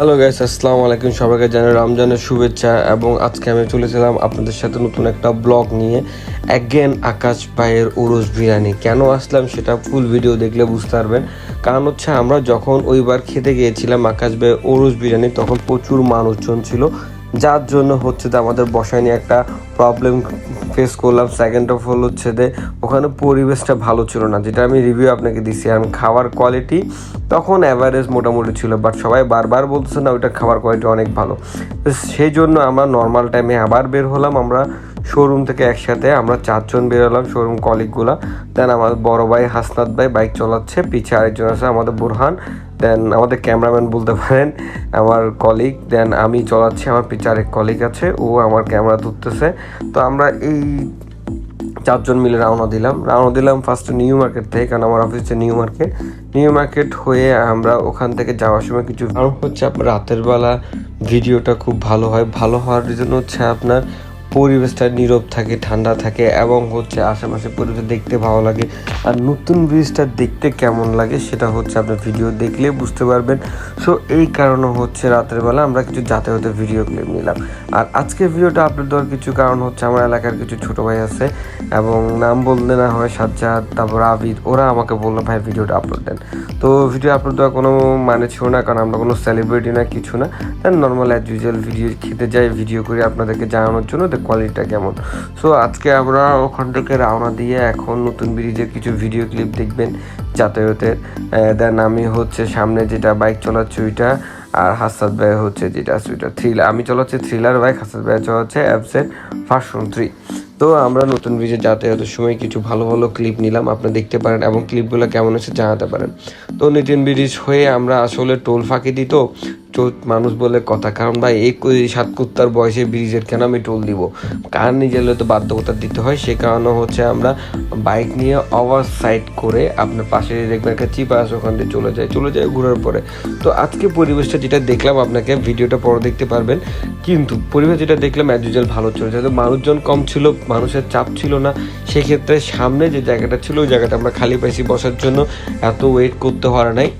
Hello guys আসসালামু আলাইকুম সবাইকে জানাই রমজানের শুভেচ্ছা এবং আজকে আমি চলেছিলাম আপনাদের সাথে নতুন একটা ব্লগ নিয়ে। অ্যাগেন আকাশ ভাইয়ের ওরস বিরিয়ানি। কেন আসলাম সেটা ফুল ভিডিও দেখলে বুঝতে পারবেন। কারণ হচ্ছে আমরা যখন ওইবার খেতে গিয়েছিলাম আকাশ ভাইয়ের ওরস বিরিয়ানি, তখন প্রচুর মানুষজন ছিল। যার জন্য হচ্ছে যে আমাদের বসায় নিয়ে একটা প্রবলেম ফেস করলাম। সেকেন্ড অফ অল হচ্ছে যে ওখানে পরিবেশটা ভালো ছিল না। যেটা আমি রিভিউ আপনাকে দিছি। আর খাবার কোয়ালিটি তখন অ্যাভারেজ মোটামুটি ছিল বাট সবাই বারবার বলতেছে না ওইটা খাবার কোয়ালিটি অনেক ভালো। সেই জন্য আমরা নর্মাল টাইমে আবার বের হলাম, আমরা শোরুম থেকে একসাথে আমরা চারজন বেরোলাম শোরুম কলিগগুলা দেন আমার বড় ভাই হাসনাত ভাই বাইক চালাচ্ছে, পিছে আরেকজন আছে আমাদের বুরহান। দেন আমাদের ক্যামেরাম্যান বলতে পারেন, আমার কলিগ দেন আমি চলাচ্ছি, আমার পিছে আরেক কলিগ আছে, ও আমার ক্যামেরা ধরতেছে। তো আমরা এই চারজন মিলে রওনা দিলাম। রওনা দিলাম ফার্স্ট নিউ মার্কেট থেকে, কারণ আমার অফিস হচ্ছে নিউ মার্কেট। নিউ মার্কেট হয়ে আমরা ওখান থেকে যাওয়ার সময় কিছু কারণ হচ্ছে আপনার রাতের বেলা ভিডিওটা খুব ভালো হয়। ভালো হওয়ার জন্য হচ্ছে আপনার পরিবেশটা নীরব থাকে, ঠান্ডা থাকে এবং হচ্ছে আশেপাশে পরিবেশ দেখতে ভালো লাগে। আর নতুন ব্রিজটা দেখতে কেমন লাগে সেটা হচ্ছে আপনার ভিডিও দেখলে বুঝতে পারবেন। সো এই কারণে হচ্ছে রাতের বেলা আমরা কিছু যাতায়াতের ভিডিও ক্লিপ নিলাম। আর আজকের ভিডিওটা আপলোড দেওয়ার কিছু কারণ হচ্ছে আমার এলাকার কিছু ছোট ভাই আছে এবং নাম বললে না হয় সাজ্জাদ, তারপর আবিদ, ওরা আমাকে বলল, ভাই ভিডিওটা আপলোড দেন। তো ভিডিও আপলোড দেওয়ার কোনো মানে ছিল না, কারণ আমরা কোনো সেলিব্রিটি না, কিছু না। নর্মাল অ্যাজ ইউজুয়াল ভিডিও খেতে যাই ভিডিও করে আপনাদেরকে জানানোর জন্য। কোয়ালিটিটা কেমন? সো আজকে আমরা ওখান থেকে রওনা দিয়ে এখন নতুন ব্রিজের কিছু ভিডিও ক্লিপ দেখবেন, যাতায়াতের দেন আমি হচ্ছে সামনে যেটা বাইক চালাচ্ছি ওইটা, আর হাসাদ ভাই হচ্ছে যেটা আছে ওইটা থ্রিলার আমি চালাচ্ছি থ্রিলার বাইক হাসাদ ভাই চালাচ্ছে অ্যাপসের ফার্সন থ্রি তো আমরা নতুন ব্রিজে যাতায়াতের সময় কিছু ভালো ভালো ক্লিপ নিলাম, আপনারা দেখতে পারেন এবং ক্লিপগুলো কেমন হচ্ছে জানাতে পারেন। তো নতুন ব্রিজ হয়ে আমরা আসলে টোল ফাঁকি দিত মানুষ বলে কথা, কারণ ভাই, এই সাত কুত্তার বয়সে ব্রিজের কেন আমি টোল দিব? কার নিজের তো বাধ্যকতা দিতে হয়, সে কারণে হচ্ছে আমরা বাইক নিয়ে ওভার সাইড করে আপনার পাশে দেখবেন একটা চিপ আছে, ওখান দিয়ে চলে যায় চলে যায় ঘোরার পরে। তো আজকে পরিবেশটা যেটা দেখলাম আপনাকে, ভিডিওটা পরে দেখতে পারবেন, কিন্তু পরিবেশ যেটা দেখলাম অ্যাজ ইউজুয়াল ভালো ছিল তো মানুষজন কম ছিল, মানুষের চাপ ছিল না, সেক্ষেত্রে সামনে যে জায়গাটা ছিল, ওই জায়গাটা আমরা খালি পাইছি বসার জন্য, এত ওয়েট করতে হয় নাই।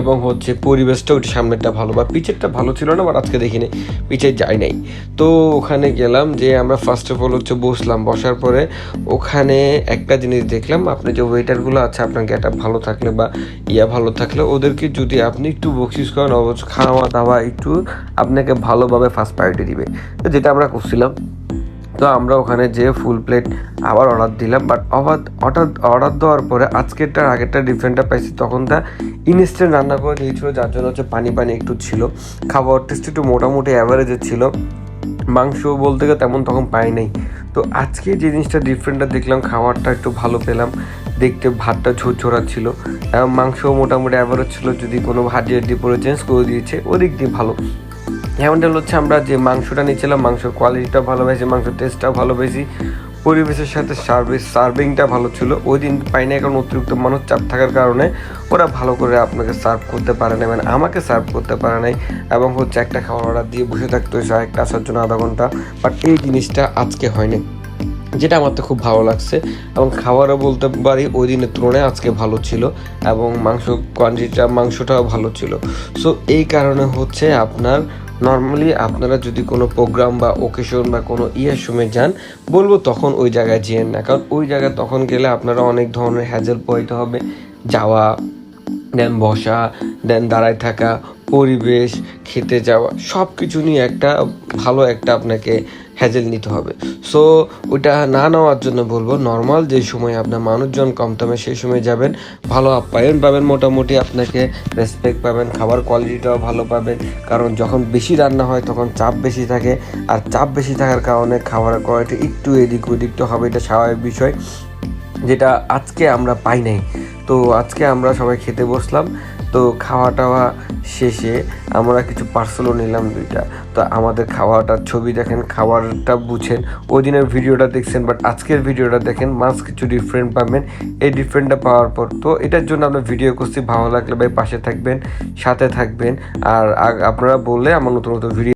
এবং হচ্ছে পরিবেশটা ওইটা সামনেরটা ভালো, বা পিচেরটা ভালো ছিল না বাট আজকে দেখিনি, পিচে যাই নাই। তো ওখানে গেলাম, যে আমরা ফার্স্ট অফ অল হচ্ছে বসলাম, বসার পরে ওখানে একটা জিনিস দেখলাম, আপনি যে ওয়েটারগুলো আছে, আপনার গেটা ভালো থাকলে বা ইয়া ভালো থাকলে, ওদেরকে যদি আপনি একটু বকশিস করেন, অবশ্য খাওয়া দাওয়া একটু আপনাকে ভালোভাবে ফার্স্ট প্রায়োরিটি দিবে। তো যেটা আমরা করছিলাম তো আমরা ওখানে যে ফুল প্লেট আবার অর্ডার দিলাম। বাট অর্ডার অর্ডার অর্ডার দেওয়ার পরে আজকেরটার আগেরটা ডিফারেন্টটা পাইছি। তখন তা ইনস্ট্যান্ট রান্না করে দিয়েছিল যার জন্য হচ্ছে পানি পানি একটু ছিল। খাবার টেস্ট একটু মোটামুটি অ্যাভারেজের ছিল। মাংস বলতে গেলে তেমন তখন পাই নাই। তো আজকে যে জিনিসটা ডিফারেন্টটা দেখলাম, খাবারটা একটু ভালো পেলাম। দেখতে ভাতটা ঝোরঝোরা ছিল। এবং মাংসও মোটামুটি অ্যাভারেজ ছিল। যদি কোনো হাড্ডি হাড্ডি পরে চেঞ্জ করে দিয়েছে, ওদিক দিয়ে ভালো। যেমনটা হচ্ছে আমরা যে মাংসটা নিয়েছিলাম, মাংসের কোয়ালিটিটা ভালো পেয়েছি মাংসের টেস্টটাও ভালো পেয়েছি। পরিবেশের সাথে সার্ভিস সার্ভিংটা ভালো ছিল। ওই দিন পাই না কারণ অতিরিক্ত মানুষ চাপ থাকার কারণে ওরা ভালো করে আপনাকে সার্ভ করতে পারে না মানে আমাকে সার্ভ করতে পারে নাই এবং হচ্ছে একটা খাবার অর্ডার দিয়ে বসে থাকতে হয়েছে একটা আসার জন্য আধা ঘণ্টা। বাট এই জিনিসটা আজকে হয়নি। যেটা আমার তো খুব ভালো লাগছে। এবং খাবারও বলতে পারি, ওই দিনের তুলনায় আজকে ভালো ছিল এবং মাংস কোয়ান্টিটিটা মাংসটাও ভালো ছিল। সো এই কারণে হচ্ছে আপনার নর্মালি আপনারা যদি কোনো প্রোগ্রাম বা ওকেশন বা কোনো ইয়ের সময় যান, বলব তখন ওই জায়গায় যেয়েন না। কারণ ওই জায়গায় তখন গেলে আপনারা অনেক ধরনের হ্যাজেল পোহাইতে হবে। যাওয়া দেন বসা দেন দাঁড়ায় থাকা, পরিবেশ, খেতে যাওয়া সব কিছু নিয়ে একটা ভালো একটা আপনাকে হ্যাজেল নিতে হবে। সো ওইটা না নেওয়ার জন্য বলব নর্মাল যে সময় আপনার মানুষজন কম থামে সেই সময় যাবেন, ভালো আপ্যায়ন পাবেন, মোটামুটি আপনাকে রেসপেক্ট পাবেন, খাবার কোয়ালিটিটাও ভালো পাবেন। কারণ যখন বেশি রান্না হয়, তখন চাপ বেশি থাকে। আর চাপ বেশি থাকার কারণে খাবারের কোয়ালিটি একটু এদিক ওদিক তো হবে, এটা স্বাভাবিক বিষয়। যেটা আজকে আমরা পাই নাই। তো আজকে আমরা সবাই খেতে বসলাম। তো খাওয়া টাওয়া শেষে আমরা কিছু পার্সেলও নিলাম দুইটা। তো আমাদের খাওয়াটার ছবি দেখেন, খাওয়ারটা বুঝেন। ওই দিনের ভিডিওটা দেখছেন বাট আজকের ভিডিওটা দেখেন মাছ কিছু ডিফারেন্ট পাবেন। এই ডিফারেন্টটা পাওয়ার পর তো এটার জন্য আমরা ভিডিও করছি। ভালো লাগলে ভাই পাশে থাকবেন, সাথে থাকবেন। আর আপনারা বললে আমার নতুন নতুন ভিডিও